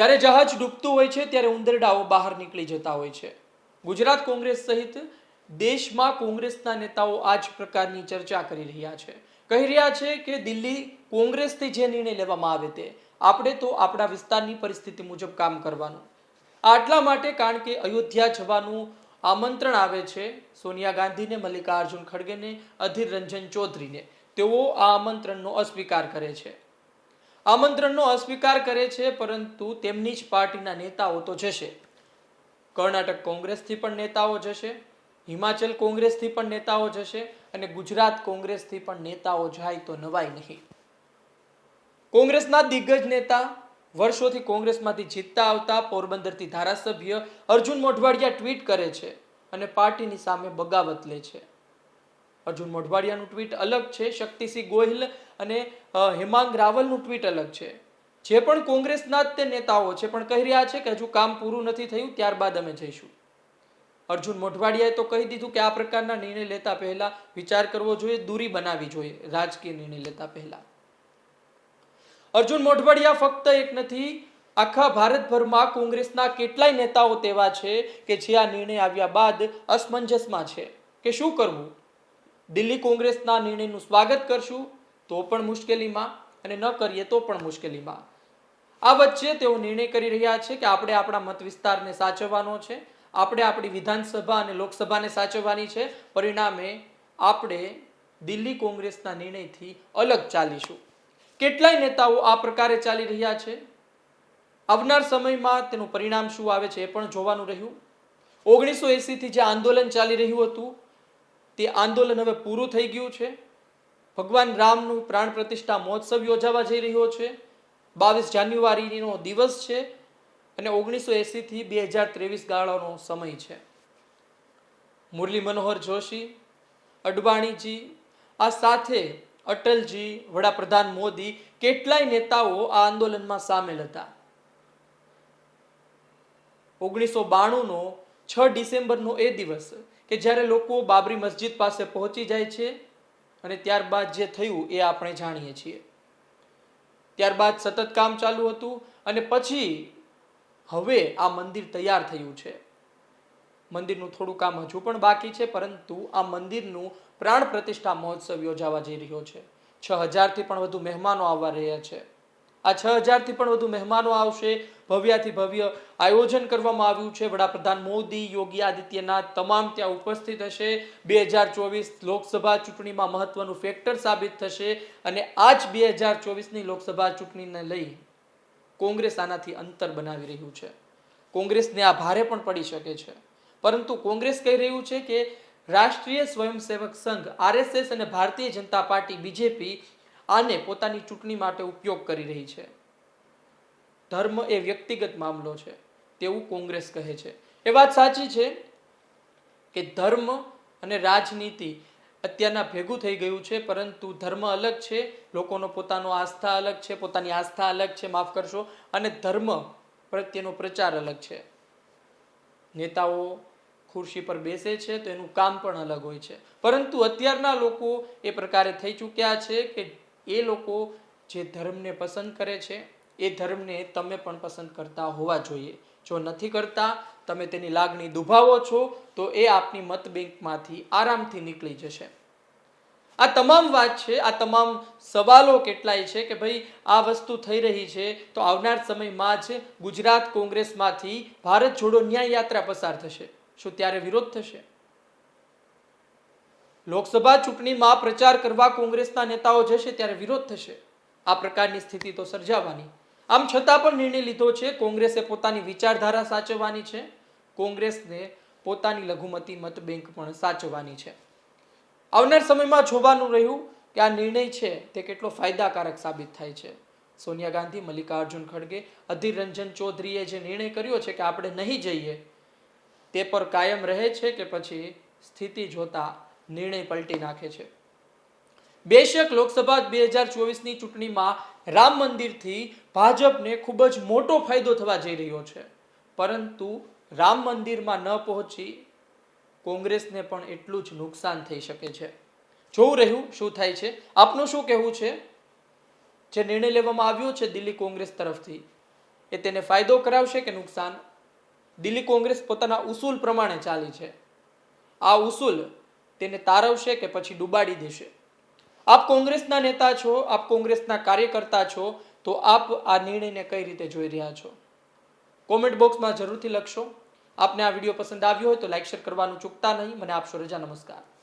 જ્યારે જહાજ ડૂબતું હોય છે, ત્યારે ઉંદરડાઓ બહાર નીકળી જતા હોય છે. ગુજરાત કોંગ્રેસ સહિત દેશમાં કોંગ્રેસના નેતાઓ આ જ પ્રકારની ચર્ચા કરી રહ્યા છે. કહી રહ્યા છે કે દિલ્હી કોંગ્રેસથી જે નિર્ણય લેવામાં આવે તે. આપણે તો આપણા વિસ્તારની પરિસ્થિતિ મુજબ કામ કરવાનું. આટલા માટે કારણ કે અયોધ્યા જવાનું આમંત્રણ આવે છે, સોનિયા ગાંધીને, મલ્લિકાર્જુન ખડગેને, અધીર રંજન ચૌધરીને. તેઓ આ આમંત્રણનો અસ્વીકાર કરે છે. આમંત્રણનો અસ્વીકાર કરે છે, પરંતુ તેમની જ પાર્ટીના નેતાઓ તો જશે. કર્ણાટક કોંગ્રેસથી પણ નેતાઓ જશે, હિમાચલ કોંગ્રેસથી પણ નેતાઓ જશે અને ગુજરાત કોંગ્રેસથી પણ નેતાઓ જાય તો નવાય નહીં. કોંગ્રેસના દિગ્ગજ નેતા વર્ષોથી કોંગ્રેસમાંથી જીતતા આવતા પોરબંદરથી ધારાસભ્ય અર્જુન મોઢવાડિયા ટ્વીટ કરે છે અને પાર્ટીની સામે બગાવત લે છે. અર્જુન મોઢવાડિયાનું ટ્વીટ અલગ છે, શક્તિસિંહ ગોહિલ અને હેમાંગ રાવલનું ટ્વીટ અલગ છે. જે પણ કોંગ્રેસના જ તે નેતાઓ છે, પણ કહી રહ્યા છે કે હજુ કામ પૂરું નથી થયું, ત્યારબાદ અમે જઈશું. અર્જુન મોઢવાડિયાએ તો કહી દીધું કે આ પ્રકારના નિર્ણય લેતા પહેલા વિચાર કરવો જોઈએ, દૂરી બનાવવી જોઈએ, રાજકીય નિર્ણય લેતા પહેલા. અર્જુન મોઢવાડિયા ફક્ત એક નથી, આખા ભારતભરમાં કોંગ્રેસના કેટલાય નેતાઓ તેવા છે કે જે આ નિર્ણય આવ્યા બાદ અસમંજસમાં છે. કે શું કરવું? દિલ્હી કોંગ્રેસના નિર્ણયનું સ્વાગત કરશું, તો પણ મુશ્કેલીમાં, અને ન કરીએ તો પણ મુશ્કેલીમાં. આ વચ્ચે તેઓ નિર્ણય કરી રહ્યા છે કે આપણે આપણા મત વિસ્તારને સાચવવાનો છે, આપણે આપણી વિધાનસભા અને લોકસભાને સાચવવાની છે. પરિણામે આપણે દિલ્હી કોંગ્રેસના નિર્ણયથી અલગ ચાલીશું. કેટલાય નેતાઓ આ પ્રકારે ચાલી રહ્યા છે? આવનાર સમયમાં તેનું પરિણામ શું આવે છે એ પણ જોવાનું રહ્યું. ઓગણીસો એંસીથી જે આંદોલન ચાલી રહ્યું હતું તે આંદોલન હવે પૂરું થઈ ગયું છે. ભગવાન રામનું પ્રાણ પ્રતિષ્ઠા મહોત્સવ યોજાવા જઈ રહ્યો છે. બાવીસ જાન્યુઆરીનો દિવસ છે અને ઓગણીસો એંસીથી બે હજાર ત્રેવીસ ગાળાનો સમય છે. મુરલી મનોહર જોશી, અડવાણીજી, આ સાથે અટલજી, વડાપ્રધાન મોદી, કેટલાય નેતાઓ આ આંદોલનમાં સામેલ હતા. ઓગણીસો બાણુંનો છ ડિસેમ્બરનો એ દિવસ કે જ્યારે લોકો બાબરી મસ્જિદ પાસે પહોંચી જાય છે અને ત્યારબાદ જે થયું એ આપણે જાણીએ છીએ. ત્યારબાદ સતત કામ ચાલુ હતું અને પછી હવે આ મંદિર તૈયાર થયું છે. મંદિરનું થોડું કામ હજુ પણ બાકી છે, પરંતુ આ મંદિરનું પ્રાણ પ્રતિષ્ઠા મહોત્સવ યોજાવા જઈ રહ્યો છે. છ હજારથી પણ વધુ મહેમાનો આવવા રહ્યા છે. આ છ હજારથી પણ વધુ મહેમાનો આવશે. ભવ્યાથી ભવ્ય આયોજન કરવામાં આવ્યું છે. વડાપ્રધાન મોદી, યોગી આદિત્યનાથ તમામ ત્યાં ઉપસ્થિત હશે. બે હજાર ચોવીસ લોકસભા ચૂંટણીમાં મહત્વનું ફેક્ટર સાબિત થશે અને આ જ બે હજાર ચોવીસની લોકસભા ચૂંટણીને લઈ કોંગ્રેસ આનાથી અંતર બનાવી રહ્યું છે. કોંગ્રેસને આ ભારે પણ પડી શકે છે. પરંતુ કોંગ્રેસ કહી રહ્યું છે કે રાષ્ટ્રીય સ્વયંસેવક સંઘ, આરએસએસ અને ભારતીય જનતા પાર્ટી, બીજેપી આને પોતાની ચૂંટણી માટે ઉપયોગ કરી રહી છે. ધર્મ એ વ્યક્તિગત મામલો છે, તેવું કોંગ્રેસ કહે છે. એ વાત સાચી છે કે ધર્મ અને રાજનીતિ અત્યારના ભેગું થઈ ગયું છે, પરંતુ ધર્મ અલગ છે, લોકોનો પોતાનો આસ્થા અલગ છે, પોતાની આસ્થા અલગ છે, માફ કરશો, અને ધર્મ પ્રત્યેનો પ્રચાર અલગ છે. નેતાઓ ખુરશી પર બેસે છે, તો એનું કામ પણ અલગ હોય છે. પરંતુ અત્યારના લોકો એ પ્રકારે થઈ ચૂક્યા છે કે એ લોકો જે ધર્મને પસંદ કરે છે, એ ધર્મને તમે પણ પસંદ કરતા હોવા જોઈએ. જો નથી કરતા, તમે તેની લાગણી દુભાવો છો, તો એ આપની મત બેંકમાંથી આરામથી નીકળી જશે. આ તમામ વાત છે, આ તમામ સવાલો કેટલાય છે કે ભાઈ આ વસ્તુ થઈ રહી છે, તો આવનાર સમયમાં જ ગુજરાત કોંગ્રેસમાંથી ભારત જોડો ન્યાય યાત્રા પસાર થશે. શું ત્યારે વિરોધ થશે? લોકસભા ચૂંટણીમાં પ્રચાર કરવા કોંગ્રેસના નેતાઓ જશે ત્યારે વિરોધ થશે. આ પ્રકારની સ્થિતિ તો સર્જાવાની. આમ છતાં પણ નિર્ણય લીધો છે, કોંગ્રેસે પોતાની વિચારધારા સાચવવાની છે. કોંગ્રેસને પોતાની લઘુમતી મત બેંક પણ સાચવવાની છે. આવનાર સમયમાં જોવાનું રહ્યું કે આ નિર્ણય છે તે કેટલો ફાયદાકારક સાબિત થાય છે. સોનિયા ગાંધી, મલ્લિકાર્જુન ખડગે, અધીર રંજન ચૌધરીએ જે નિર્ણય કર્યો છે કે આપણે નહીં જઈએ, તે પર કાયમ રહે છે કે પછી સ્થિતિ જોતા નિર્ણય પલટી નાખે છે. બેશક લોકસભા બે હજાર ચોવીસની ચૂંટણીમાં રામ મંદિરથી ભાજપને ખૂબ જ મોટો ફાયદો થવા જઈ રહ્યો છે. પરંતુ રામ મંદિરમાં ન પહોંચી કોંગ્રેસને પણ એટલું જ નુકસાન થઈ શકે છે. જોવું રહ્યું, શું થાય છે? આપનું શું કહેવું છે? જે નિર્ણય લેવામાં આવ્યો છે દિલ્હી કોંગ્રેસ તરફથી, એ તેને ફાયદો કરાવશે કે નુકસાન? દિલ્હી કોંગ્રેસ પોતાના ઉસૂલ પ્રમાણે ચાલી છે. આ ઉસૂલ તેને તારવશે કે પછી ડૂબાડી દેશે. આપ કોંગ્રેસના નેતા છો, આપ કોંગ્રેસના કાર્યકર્તા છો, તો આપ આ નિર્ણયને કઈ રીતે જોઈ રહ્યા છો? કોમેન્ટ બોક્સમાં જરૂરથી લખશો. આપને આ વીડિયો પસંદ આવ્યો હોય તો લાઇક શેર કરવાનું ચૂકતા નહીં. મને આપશો રજા. નમસ્કાર.